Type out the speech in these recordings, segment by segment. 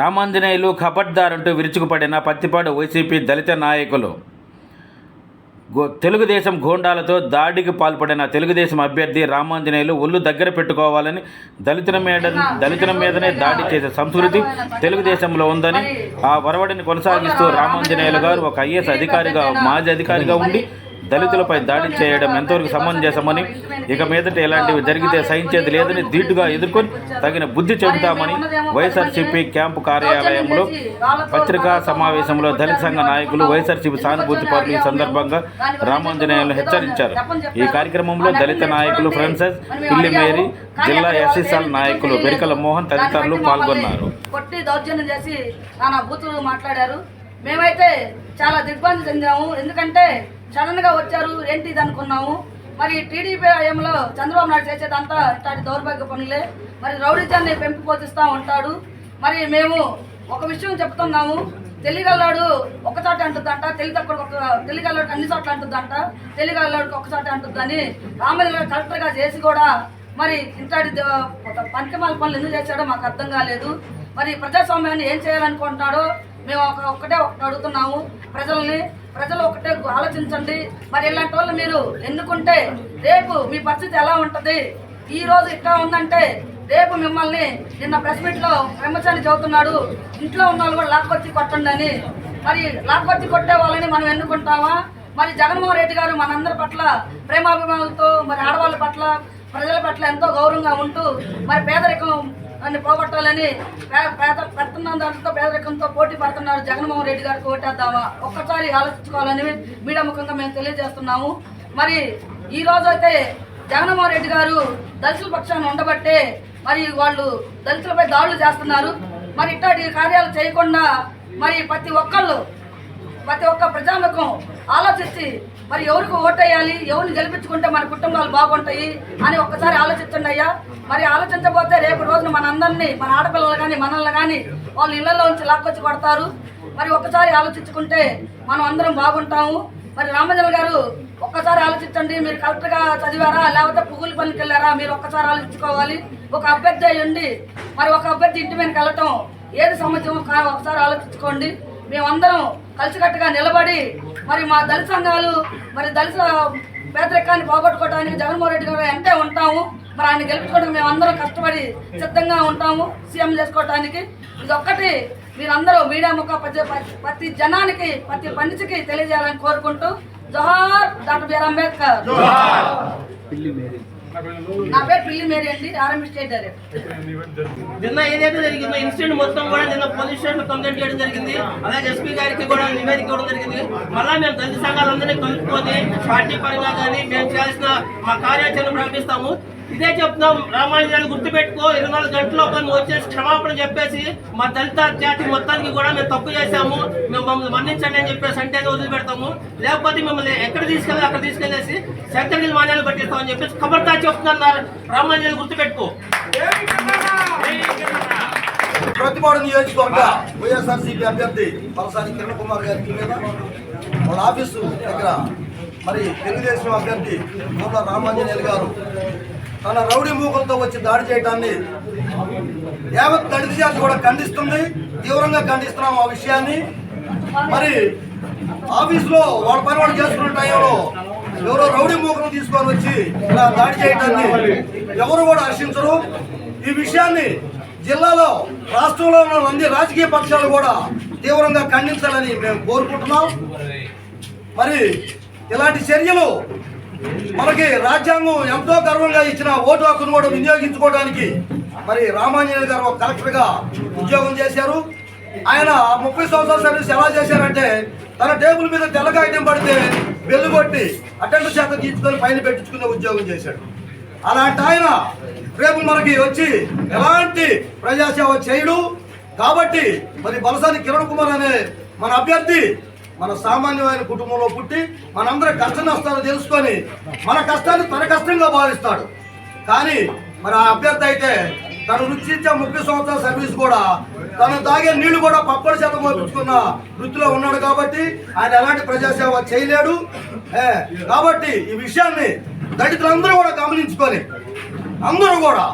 రామాంజనేయులు ఖబర్దారంటూ విరుచుకుపడిన పత్తిపాడు వైసీపీ దళిత నాయకులు. గో తెలుగుదేశం గోండాలతో దాడికి పాల్పడిన తెలుగుదేశం అభ్యర్థి రామాంజనేయులు ఒళ్ళు దగ్గర పెట్టుకోవాలని దళితుల మీద దళితుల మీదనే దాడి చేసే సంస్కృతి తెలుగుదేశంలో ఉందని ఆ వరవడిని కొనసాగిస్తూ రామాంజనేయులు గారు ఒక ఐఏఎస్ అధికారిగా మాజీ అధికారిగా ఉండి దళితులపై దాడి చేయడం ఎంతవరకు సమంజసమని ఇక మీదట ఇలాంటివి జరిగితే సహించేది లేదని ధీటుగా ఎదుర్కొని తగిన బుద్ధి చెబుతామని వైఎస్ఆర్సీపీ క్యాంపు కార్యాలయంలో పత్రికా సమావేశంలో దళిత సంఘ నాయకులు వైఎస్ఆర్సీపీ సానుభూతి పరులు ఈ సందర్భంగా రామాంజనేయులను హెచ్చరించారు. ఈ కార్యక్రమంలో దళిత నాయకులు ఫ్రాన్సెస్ పిల్లి మేరీ జిల్లా ఎస్ఎస్ఎల్ నాయకులు బెరికల మోహన్ తదితరులు పాల్గొన్నారు. కొట్టి దౌర్జన్యం చేసి నానా బూతులు మాట్లాడారు. మేమైతే చాలా దిగ్బంది చెందాము. ఎందుకంటే సడన్గా వచ్చారు ఏంటి ఇది అనుకున్నాము. మరి టీడీపీ హయాంలో చంద్రబాబు నాయుడు చేసేదంతా ఇట్లాంటి దౌర్భాగ్య పనులే. మరి రౌడీజాన్ని పెంపు పోషిస్తూ ఉంటాడు. మరి మేము ఒక విషయం చెప్తున్నాము. తెలియగల్లాడు ఒక అంటుందంట తెలివి తక్కువ ఒక తెలియగల్లాడు అన్ని చోట్ల అంటుందంట తెలియగల్లాడికి ఒక అంటుందని రామయ్య కలెక్టర్గా చేసి కూడా మరి ఇంతటి పంచమాల పనులు ఎందుకు చేశాడో మాకు అర్థం కాలేదు. మరి ప్రజాస్వామ్యాన్ని ఏం చేయాలనుకుంటున్నాడో మేము ఒక ఒక్కటే ఒకటి అడుగుతున్నాము. ప్రజల్ని ప్రజలు ఒకటే ఆలోచించండి. మరి ఇలాంటి వాళ్ళు మీరు ఎన్నుకుంటే రేపు మీ పరిస్థితి ఎలా ఉంటుంది? ఈ రోజు ఇట్లా ఉందంటే రేపు మిమ్మల్ని నిన్న ప్రెస్ మీట్లో బ్రహ్మచారి చదువుతున్నాడు. ఇంట్లో ఉన్న వాళ్ళు కూడా లాక్కొచ్చి కొట్టండి అని. మరి లాక్కొచ్చి కొట్టే వాళ్ళని మనం ఎన్నుకుంటామా? మరి జగన్మోహన్ రెడ్డి గారు మనందరి పట్ల ప్రేమాభిమానులతో మరి ఆడవాళ్ళ పట్ల ప్రజల పట్ల ఎంతో గౌరవంగా ఉంటూ మరి పేదరికం దాన్ని పోగొట్టాలని పేద పెడుతున్న దాంట్లో పేదరికంతో పోటీ పడుతున్నారు జగన్మోహన్ రెడ్డి గారికి ఓటేద్దామా ఒక్కసారి ఆలోచించుకోవాలని మీడియా ముఖంగా మేము తెలియజేస్తున్నాము. మరి ఈ రోజు అయితే జగన్మోహన్ రెడ్డి గారు దళితుల పక్షాన్ని ఉండబట్టే మరి వాళ్ళు దళితులపై దాడులు చేస్తున్నారు. మరి ఇట్లాంటి కార్యాలు చేయకుండా మరి ప్రతి ఒక్కళ్ళు ప్రతి ఒక్క ప్రజాముఖం ఆలోచించి మరి ఎవరికి ఓటేయాలి ఎవరిని గెలిపించుకుంటే మన కుటుంబాలు బాగుంటాయి అని ఒక్కసారి ఆలోచిస్తుండయ్యా మరి ఆలోచించకపోతే రేపు రోజున మనందరినీ మన ఆడపిల్లలు కానీ మనల్ని కానీ వాళ్ళు ఇళ్ళలో ఉంచి లాక్కొచ్చి కొడతారు. మరి ఒక్కసారి ఆలోచించుకుంటే మనం అందరం బాగుంటాము. మరి రామజన్ గారు ఒక్కసారి ఆలోచించండి. మీరు కరెక్ట్గా చదివారా? లేకపోతే పువ్వుల పనికి వెళ్ళారా? మీరు ఒక్కసారి ఆలోచించుకోవాలి. ఒక అభ్యర్థి అయ్యండి మరి ఒక అభ్యర్థి ఇంటి మీద వెళ్ళటం ఏది సమాజం కా ఒకసారి ఆలోచించుకోండి. మేమందరం కలిసికట్టుగా నిలబడి మరి మా దళిత సంఘాలు మరి దళిత పేదరికాన్ని పోగొట్టుకోవడానికి జగన్మోహన్ రెడ్డి గారు ఎంటే ఉంటాము మరి ఆయన గెలుపుకోవడానికి మేము అందరం కష్టపడి సిద్ధంగా ఉంటాము సీఎం చేసుకోవడానికి ఇది ఒక్కటి మీరందరూ మీడియా ముఖ ప్రతి ప్రతి జనానికి ప్రతి మనిషికి తెలియజేయాలని కోరుకుంటూ జోహార్ డాక్టర్ బిఆర్ అంబేద్కర్. నా పేరు పిల్లి మేరీ అండి ఆర్ఎంపీ స్టేట్ డైరెక్టర్. నిన్న ఏదైతే జరిగిందో ఇన్సిడెంట్ మొత్తం కూడా నిన్న పోలీస్ స్టేషన్ కంప్లైంట్ చేయడం జరిగింది. అలాగే ఎస్పీ గారికి కూడా నివేదిక ఇవ్వడం జరిగింది. మళ్ళా మేము దళిత సంఘాలందరినీ కలుపుకొని పార్టీ పరంగా కానీ మేము చేయాల్సిన మా కార్యాచరణ ప్రకటిస్తాము ఇదే చెప్తున్నాం రామాయణాన్ని గుర్తుపెట్టుకో ఇరవై నాలుగు గంటల్లో నువ్వు వచ్చేసి క్షమాపణ చెప్పేసి మా దళిత జాతి మొత్తానికి కూడా మేము తప్పు చేశాము మేము మమ్మల్ని మన్నించండి అని చెప్పేసి అంటే వదిలిపెడతాము. లేకపోతే మిమ్మల్ని ఎక్కడ తీసుకెళ్ళి అక్కడ తీసుకెళ్ళేసి శంకరగిరి మాన్యాలు పట్టిస్తామని చెప్పేసి ఖబర్దా చెప్తున్నారు. రామాయణాన్ని గుర్తుపెట్టుకో. ప్రతిపాడు నియోజకవర్గ వైఎస్ఆర్సీపీ అభ్యర్థి పలసాని కిరణ్ కుమార్ గారికి మీద వాళ్ళ ఆఫీసు దగ్గర మరి తెలుగుదేశం అభ్యర్థి మూల రామాంజనేయులు గారు తన రౌడీ మూకలతో వచ్చి దాడి చేయడాన్ని యావత్ దళిత జాతి కూడా ఖండిస్తుంది. తీవ్రంగా ఖండిస్తున్నాం ఆ విషయాన్ని. మరి ఆఫీసులో వాడు పని వాడు చేసుకున్న టైంలో ఎవరో రౌడీ మూకలు తీసుకొని వచ్చి ఇలా దాడి చేయడాన్ని ఎవరు కూడా హర్షించరు ఈ విషయాన్ని జిల్లాలో రాష్ట్రంలో ఉన్న అన్ని రాజకీయ పక్షాలు కూడా తీవ్రంగా ఖండించాలని మేము కోరుకుంటున్నాం. మరి ఇలాంటి చర్యలు మనకి రాజ్యాంగం ఎంతో గర్వంగా ఇచ్చిన ఓటు హక్కును కూడా వినియోగించుకోవడానికి మరి రామాంజనేయులు గారు ఒక కలెక్టర్గా ఉద్యోగం చేశారు. ఆయన ముప్పై సంవత్సరాల సర్వీస్ ఎలా చేశారంటే తన టేబుల్ మీద తెల్ల పడితే బెల్లు కొట్టి అటెండర్ చేత తీసుకొని పైన పెట్టించుకునే ఉద్యోగం చేశాడు. అలాంటి ఆయన రేపు మనకి వచ్చి ఎలాంటి ప్రజాసేవ చేయడు. కాబట్టి మరి బలసాని కిరణ్ కుమార్ అనే మన అభ్యర్థి మన సామాన్యమైన కుటుంబంలో పుట్టి మనందరం కష్ట నష్టాలు తెలుసుకొని మన కష్టాన్ని తన కష్టంగా భావిస్తాడు. కానీ మరి ఆ అభ్యర్థి అయితే తను రుచించే ముప్పై సంవత్సరాల సర్వీస్ కూడా తను తాగే నీళ్ళు కూడా పప్పడి చేత మోపించుకున్న వృత్తిలో ఉన్నాడు కాబట్టి ఆయన ఎలాంటి ప్రజాసేవ చేయలేడు. కాబట్టి ఈ విషయాన్ని దళితులందరూ కూడా గమనించుకొని అందరూ కూడా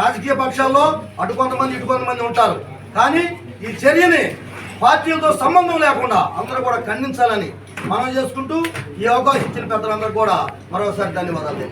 రాజకీయ పక్షాల్లో అటు కొంతమంది ఇటు కొంతమంది ఉంటారు. కానీ ఈ చర్యని పార్టీలతో సంబంధం లేకుండా అందరూ కూడా ఖండించాలని మనం చేసుకుంటూ ఈ అవకాశం ఇచ్చిన పెద్దలందరూ కూడా మరోసారి ధన్యవాదాలు